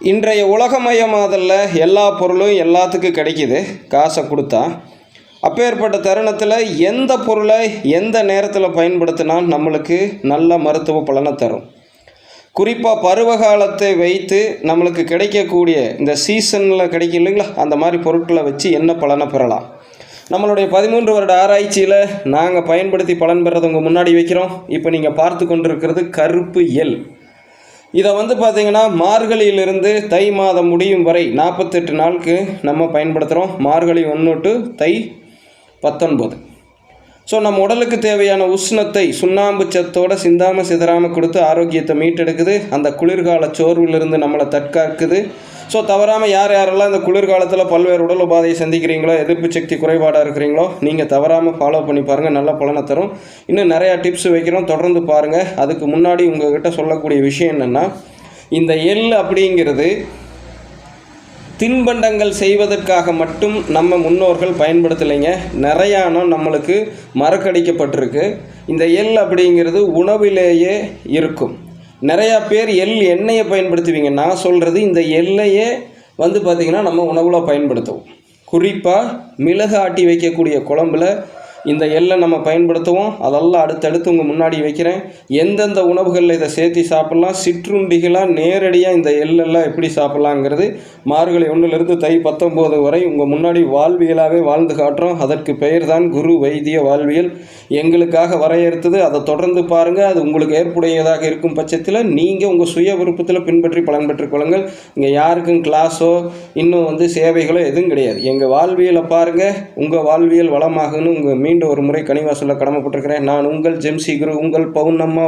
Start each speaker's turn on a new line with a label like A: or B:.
A: இன்றைய உலகமயமாதல்ல எல்லா பொருளும் எல்லாத்துக்கும் கிடைக்கிது காசை கொடுத்தா. அப்பேற்பட்ட தருணத்தில் எந்த பொருளை எந்த நேரத்தில் பயன்படுத்தினா நம்மளுக்கு நல்ல மருத்துவ பலனை தரும். குறிப்பாக பருவகாலத்தை வைத்து நம்மளுக்கு கிடைக்கக்கூடிய இந்த சீசனில் கிடைக்கும் இல்லைங்களா அந்த மாதிரி பொருட்களை வச்சு என்ன பலனை பெறலாம். நம்மளுடைய பதிமூன்று வருட ஆராய்ச்சியில் நாங்கள் பயன்படுத்தி பலன் பெறதை உங்கள் முன்னாடி வைக்கிறோம். இப்போ நீங்கள் பார்த்து கொண்டிருக்கிறது கருப்பு எல் இதை வந்து பார்த்தீங்கன்னா மார்கழியிலிருந்து தை மாதம் முடியும் வரை நாற்பத்தெட்டு நாளுக்கு நம்ம பயன்படுத்துகிறோம். மார்கழி ஒன்று டு தை பத்தொன்பது. ஸோ நம்ம உடலுக்கு தேவையான உஷ்ணத்தை சுண்ணாம்பு சத்தோட சிந்தாமல் சிதறாமல் கொடுத்து ஆரோக்கியத்தை மீட்டெடுக்குது. அந்த குளிர்கால சோர்விலிருந்து நம்மளை தற்காக்குது. ஸோ தவறாமல் யார் யாரெல்லாம் இந்த குளிர்காலத்தில் பல்வேறு உடல் உபாதையை சந்திக்கிறீங்களோ எதிர்ப்பு சக்தி குறைபாடாக இருக்கிறீங்களோ நீங்கள் தவறாமல் ஃபாலோ பண்ணி பாருங்கள் நல்ல பலனை தரும். இன்னும் நிறையா டிப்ஸ் வைக்கிறோம். தொடர்ந்து பாருங்கள் அதுக்கு முன்னாடி உங்ககிட்ட சொல்லக்கூடிய விஷயம் என்னென்னா இந்த எள் அப்படிங்கிறது தின்பண்டங்கள் செய்வதற்காக மட்டும் நம்ம முன்னோர்கள் பயன்படுத்தலைங்க. நிறையானம் நம்மளுக்கு மறக்கடிக்கப்பட்டிருக்கு. இந்த எள் அப்படிங்கிறது உணவிலேயே இருக்கும். நிறையா பேர் எள் எண்ணெயை பயன்படுத்துவீங்க. நான் சொல்கிறது இந்த எல்லையே வந்து பார்த்திங்கன்னா நம்ம உணவில் பயன்படுத்துவோம். குறிப்பாக மிளகு ஆட்டி வைக்கக்கூடிய குழம்புல இந்த எள்ளை நம்ம பயன்படுத்துவோம். அதெல்லாம் அடுத்தடுத்து உங்கள் முன்னாடி வைக்கிறேன். எந்தெந்த உணவுகளில் இதை சேர்த்து சாப்பிட்லாம்? சிற்றுண்டிகளாக நேரடியாக இந்த எள்ளெல்லாம் எப்படி சாப்பிட்லாங்கிறது. மார்கழி ஒன்றுலேருந்து தை பத்தொம்போது வரை உங்கள் முன்னாடி வாழ்வியலாகவே வாழ்ந்து காட்டுறோம். அதற்கு பெயர் தான் குரு வைத்திய வாழ்வியல். எங்களுக்காக வரையறுத்தது. அதை தொடர்ந்து பாருங்கள் அது உங்களுக்கு ஏற்புடையதாக இருக்கும் பட்சத்தில் நீங்கள் உங்கள் சுய விருப்பத்தில் பின்பற்றி பலன் பெற்றுக் கொள்ளுங்கள். இங்கே யாருக்கும் கிளாஸோ இன்னும் வந்து சேவைகளோ எதுவும் கிடையாது. எங்கள் வாழ்வியலை பாருங்கள் உங்கள் வாழ்வியல் வளமாகணும் உங்கள் மீண்டும் ஒரு முறை கனிவாசலில் கடமைப்பட்டிருக்கிறேன். நான் உங்கள் ஜெம்சி குரு உங்கள் பவுனம்மா